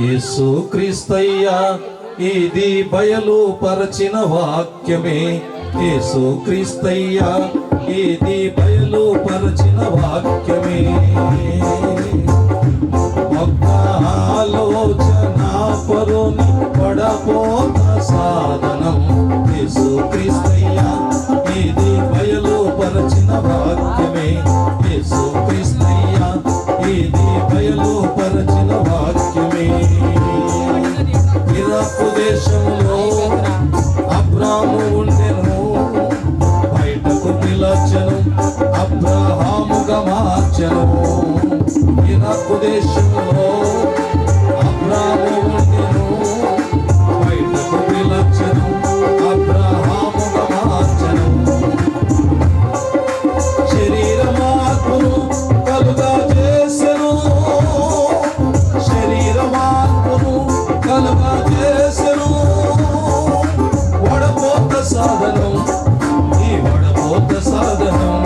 యేసు క్రీస్తయ్యా ఇది బయలు పరచిన వాక్యమే. యేసు క్రీస్తయ్యా ఇది బయలు పరచిన వాక్యమే. ఒక్క ఆలోచన పరుని పడపోత సాధనం యేసు క్రీస్తయ్యా మధ్యలో ఇరాకు దేశంలో అబ్రాహ్మణ్యను బయటకు విలక్షణం అబ్రహాము మార్చను శరీర మార్పును కలుగా చేసెను శరీర మార్పును కలుగా చేసెను వడపోత సాధనం ఈ వడపోత సాధనం.